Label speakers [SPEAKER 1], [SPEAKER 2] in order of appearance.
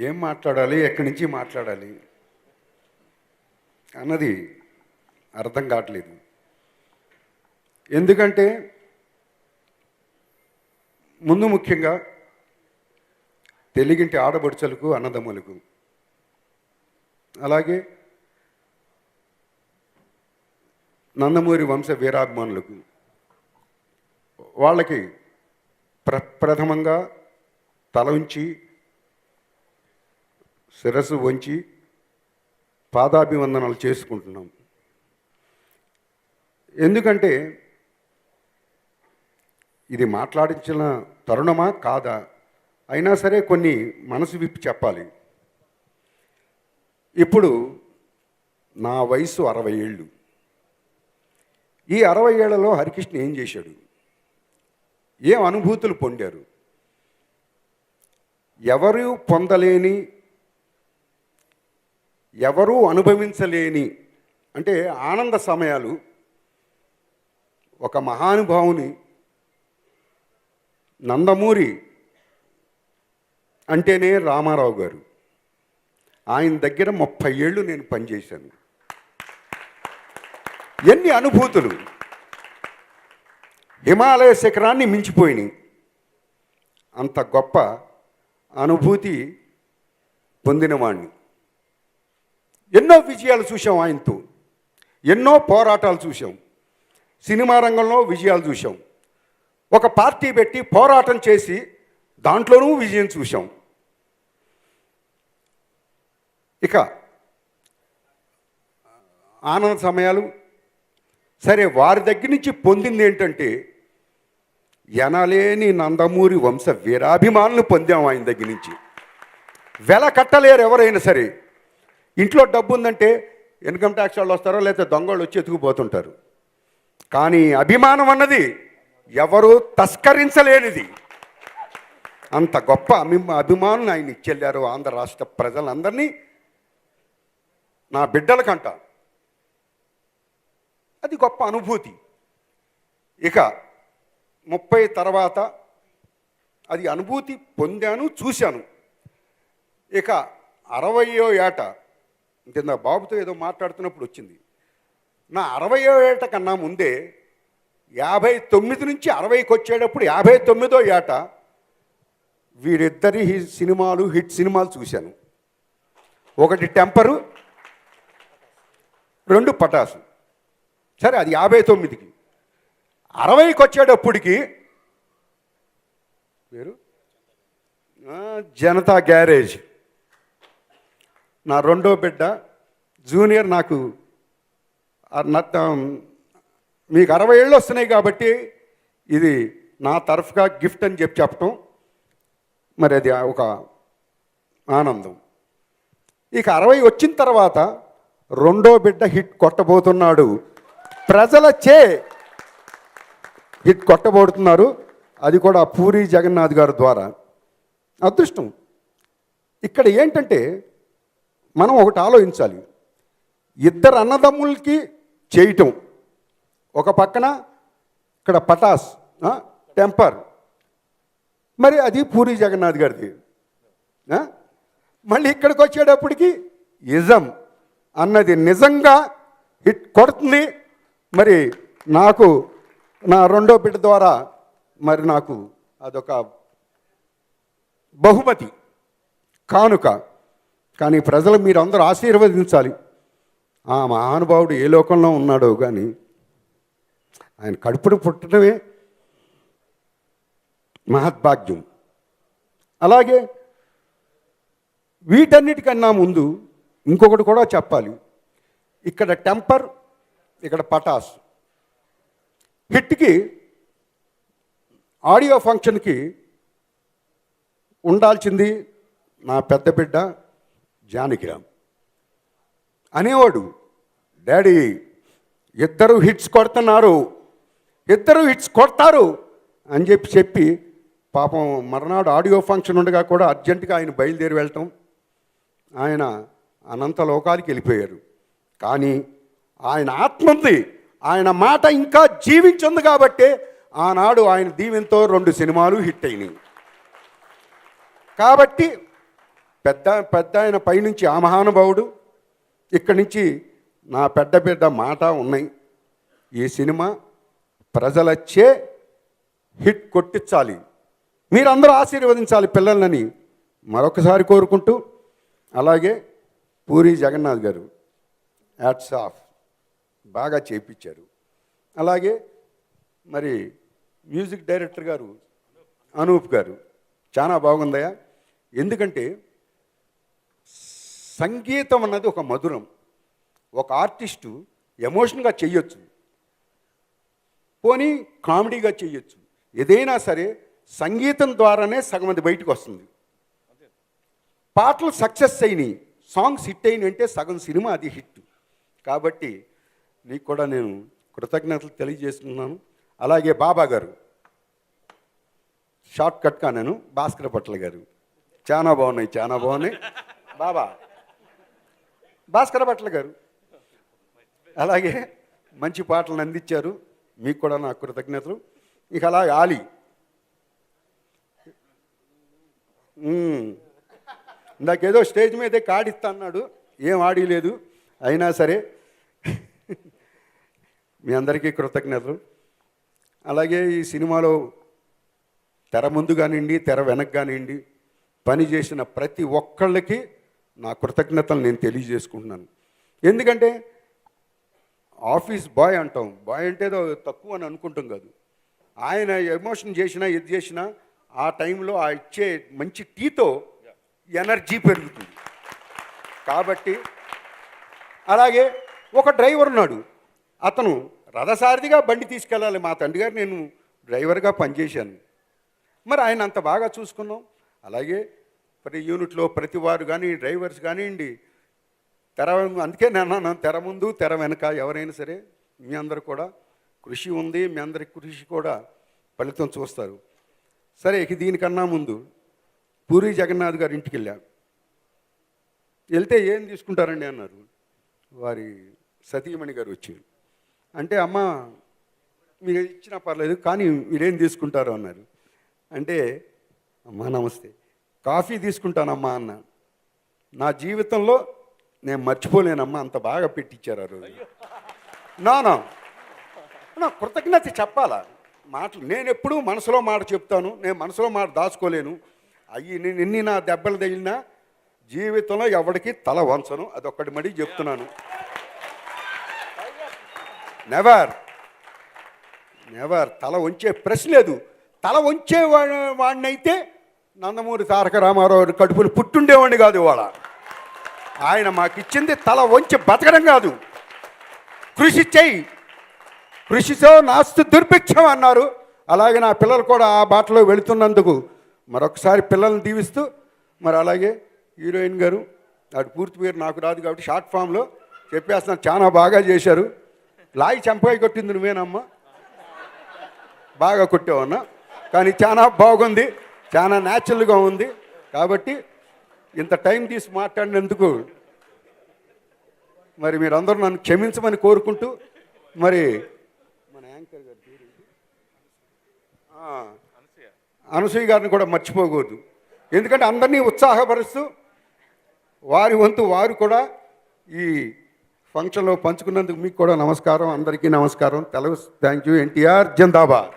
[SPEAKER 1] ఏం మాట్లాడాలి? ఎక్కడి నుంచి మాట్లాడాలి? అన్నది అర్థం కావట్లేదు. ఎందుకంటే ముందు ముఖ్యంగా తెలుగింటి ఆడబడుచలకు అన్నదమ్ములకు. అలాగే నందమూరి వంశ వీరాభిమానులకు. వాళ్ళకి ప్ర ప్రథమంగా తల ఉంచి శిరస్సు వంచి పాదాభివందనాలు చేసుకుంటున్నాం. ఎందుకంటే ఇది మాట్లాడించిన తరుణమా? కాదా? అయినా సరే కొన్ని మనసు విప్పి చెప్పాలి. ఇప్పుడు నా వయసు అరవై ఏళ్ళు. ఈ అరవై ఏళ్ళలో హరికృష్ణ ఏం చేశాడు? ఏం అనుభూతులు పొందారు? ఎవరు పొందలేని ఎవరూ అనుభవించలేని అంటే ఆనంద సమయాలు ఒక మహానుభావుని నందమూరి అంటేనే రామారావు గారు. ఆయన దగ్గర ముప్పై ఏళ్ళు నేను పనిచేశాను. ఎన్ని అనుభూతులు. హిమాలయ శిఖరాన్ని మించిపోయినాయి. అంత గొప్ప అనుభూతి పొందినవాణ్ణి. ఎన్నో విజయాలు చూసాం ఆయనతో. ఎన్నో పోరాటాలు చూసాం సినిమా రంగంలో విజయాలు చూసాం ఒక పార్టీ పెట్టి పోరాటం చేసి దాంట్లోనూ విజయం చూసాం ఇక ఆనంద సమయాలు. సరే వారి దగ్గర నుంచి పొందింది ఏంటంటే ఎనలేని నందమూరి వంశ వీరాభిమానులు పొందాం ఆయన దగ్గర నుంచి. వెల కట్టలేరు ఎవరైనా సరే. ఇంట్లో డబ్బు ఉందంటే ఇన్కమ్ ట్యాక్స్ వాళ్ళు వస్తారో లేకపోతే దొంగలు వచ్చి ఎత్తుకుపోతుంటారు. కానీ అభిమానం అన్నది ఎవరు తస్కరించలేనిది. అంత గొప్ప అభి అభిమానం ఆయన ఇచ్చెళ్ళారు ఆంధ్ర రాష్ట్ర ప్రజలందరినీ. నా బిడ్డలకంట. అది గొప్ప అనుభూతి. ఇక ముప్పై తర్వాత అది అనుభూతి పొందాను చూశాను. ఇక అరవయో ఏట కింద బాబుతో ఏదో మాట్లాడుతున్నప్పుడు వచ్చింది. నా అరవై ఏట కన్నా ముందే యాభై తొమ్మిది నుంచి అరవైకి వచ్చేటప్పుడు యాభై తొమ్మిదో ఏట వీరిద్దరి సినిమాలు హిట్ సినిమాలు చూశాను. ఒకటి టెంపరు రెండు పటాసు. సరే అది యాభై తొమ్మిదికి అరవైకి వచ్చేటప్పటికి పేరు జనతా గ్యారేజ్. నా రెండో బిడ్డ జూనియర్ నాకు మీకు అరవై ఏళ్ళు వస్తున్నాయి కాబట్టి ఇది నా తరఫుగా గిఫ్ట్ అని చెప్పి చెప్పటం. మరి అది ఒక ఆనందం. ఇక అరవై వచ్చిన తర్వాత రెండో బిడ్డ హిట్ కొట్టబోతున్నాడు. ప్రజల చే హిట్ కొట్టబోతున్నారు. అది కూడా పూరి జగన్నాథ్ గారి ద్వారా. అదృష్టం. ఇక్కడ ఏంటంటే మనం ఒకటి ఆలోచించాలి. ఇద్దరు అన్నదమ్ములకి చేయటం. ఒక పక్కన ఇక్కడ పటాస్ టెంపర్. మరి అది పూరి జగన్నాథ్ గారిది. మళ్ళీ ఇక్కడికి వచ్చేటప్పటికి ఇజం అన్నది నిజంగా హిట్ కొడుతుంది. మరి నాకు నా రెండో బిడ్డ ద్వారా మరి నాకు అదొక బహుమతి. కానుక కానీ ప్రజలు మీరు అందరూ ఆశీర్వదించాలి. ఆ మహానుభావుడు ఏ లోకంలో ఉన్నాడో కానీ ఆయన కడుపును పుట్టడమే మహద్భాగ్యం. అలాగే వీటన్నిటికన్నా ముందు ఇంకొకటి కూడా చెప్పాలి. ఇక్కడ టెంపర్ ఇక్కడ పటాస్. హిట్కి ఆడియో ఫంక్షన్కి ఉండాల్సింది నా పెద్ద బిడ్డ జానకిరామ్. అనేవాడు డాడీ ఇద్దరు హిట్స్ కొడుతున్నారు ఇద్దరు హిట్స్ కొడతారు అని చెప్పి చెప్పి పాపం మర్నాడు ఆడియో ఫంక్షన్ ఉండగా కూడా అర్జెంటుగా ఆయన బయలుదేరి వెళ్ళటం. ఆయన అనంత లోకాలకి వెళ్ళిపోయారు. కానీ ఆయన ఆత్మ ఉంది. ఆయన మాట ఇంకా జీవించుంది కాబట్టి ఆనాడు ఆయన దీవెంతో రెండు సినిమాలు హిట్ అయినాయి. కాబట్టి పెద్ద పెద్ద ఆయన పైనుంచి ఆ మహానుభావుడు. ఇక్కడి నుంచి నా పెద్ద పెద్ద మాట ఉన్నాయి. ఈ సినిమా ప్రజలచ్చే హిట్ కొట్టించాలి. మీరందరూ ఆశీర్వదించాలి పిల్లలని మరొకసారి కోరుకుంటూ. అలాగే పూరి జగన్నాథ్ గారు యాట్స్ ఆఫ్ బాగా చేయించారు అలాగే మరి మ్యూజిక్ డైరెక్టర్ గారు అనూప్ గారు చాలా బాగుందయ్యా. ఎందుకంటే సంగీతం అన్నది ఒక మధురం. ఒక ఆర్టిస్టు ఎమోషన్గా చేయొచ్చు పోనీ కామెడీగా చేయొచ్చు ఏదైనా సరే సంగీతం ద్వారానే సగం అది బయటకు వస్తుంది పాటలు సక్సెస్ అయినాయి. సాంగ్స్ హిట్ అయినాయి అంటే సగం సినిమా అది హిట్. కాబట్టి నీకు కూడా నేను కృతజ్ఞతలు తెలియజేస్తున్నాను. అలాగే బాబా గారు షార్ట్ కట్గా నేను భాస్కర పట్ల గారు. చాలా బాగున్నాయి చాలా బాగున్నాయి. బాబా భాస్కర భట్ల గారు. అలాగే మంచి పాటలను అందించారు. మీకు కూడా నా కృతజ్ఞతలు. ఇక అలాగే ఆలి. నాకేదో స్టేజ్ మీదే కాడిస్తా అన్నాడు. ఏం ఆడిలేదు అయినా సరే మీ అందరికీ కృతజ్ఞతలు. అలాగే ఈ సినిమాలో తెర ముందు కానివ్వండి తెర వెనక్ కానివ్వండి పని చేసిన ప్రతి ఒక్కళ్ళకి నా కృతజ్ఞతలు నేను తెలియజేసుకుంటున్నాను. ఎందుకంటే ఆఫీస్ బాయ్ అంటాం. బాయ్ అంటే తక్కువ అని అనుకుంటాం కాదు. ఆయన ఎమోషన్ చేసినా ఇది చేసినా ఆ టైంలో ఆ ఇచ్చే మంచి టీతో ఎనర్జీ పెరుగుతుంది. కాబట్టి అలాగే ఒక డ్రైవర్ ఉన్నాడు. అతను రథసారిదిగా బండి తీసుకెళ్ళాలి. మా తండ్రి గారు నేను డ్రైవర్గా పనిచేశాను. మరి ఆయన అంత బాగా చూసుకున్నాం. అలాగే ప్రతి యూనిట్లో ప్రతి వారు కానీ డ్రైవర్స్ కానివ్వండి తెర అందుకే నేను అన్నాను, తెర ముందు తెర వెనక ఎవరైనా సరే మీ అందరు కూడా కృషి ఉంది మీ అందరి కృషి కూడా ఫలితం చూస్తారు. సరే ఇక దీనికన్నా ముందు పూరి జగన్నాథ్ గారి ఇంటికి వెళ్ళా. వెళ్తే ఏం తీసుకుంటారండి అన్నారు. వారి సతీమణి గారు వచ్చి అంటే అమ్మ మీరు ఇచ్చినా పర్లేదు కానీ మీరేం తీసుకుంటారు అన్నారు. అంటే అమ్మా నమస్తే. కాఫీ తీసుకుంటానమ్మా అన్న. నా జీవితంలో నేను మర్చిపోలేనమ్మా అంత బాగా పెట్టించారు ఆ రోజు. నా నా. నా కృతజ్ఞత చెప్పాలా? మాటలు నేను ఎప్పుడూ మనసులో మాట చెప్తాను నేను మనసులో మాట దాచుకోలేను. అయ్యి నేను ఎన్ని నా దెబ్బలు తగిలినా జీవితంలో ఎవరికి తల వంచను అదొక్కటి మడి చెప్తున్నాను. నెవర్ నెవర్ తల వంచే ప్రశ్న లేదు. తల వంచే వాడినైతే నందమూరి తారక రామారావు కడుపులు పుట్టుండేవాడిని కాదు ఇవాళ. ఆయన మాకిచ్చింది తల వంచి బతకడం కాదు. కృషి చెయ్యి కృషితో నాస్తు దుర్భిక్షం అన్నారు. అలాగే నా పిల్లలు కూడా ఆ బాటలో వెళుతున్నందుకు మరొకసారి పిల్లల్ని దీవిస్తూ మరి అలాగే హీరోయిన్ గారు అటు పూర్తి పేరు నాకు రాదు కాబట్టి షార్ట్ ఫామ్లో చెప్పేస్తున్నాను చాలా బాగా చేశారు. లాయి చంపాయి కొట్టింది నువ్వేనమ్మా? బాగా కొట్టావన్నా? కానీ చాలా బాగుంది. చాలా న్యాచురల్గా ఉంది. కాబట్టి ఇంత టైం తీసి మాట్లాడినందుకు మరి మీరందరూ నన్ను క్షమించమని కోరుకుంటూ మరి మన యాంకర్ గారి పేరు అనసూయ గారిని కూడా మర్చిపోకూడదు. ఎందుకంటే అందరినీ ఉత్సాహపరుస్తూ వారి వంతు వారు కూడా ఈ ఫంక్షన్లో పంచుకున్నందుకు మీకు కూడా నమస్కారం అందరికీ నమస్కారం. Telugu thank you NTR Zindabad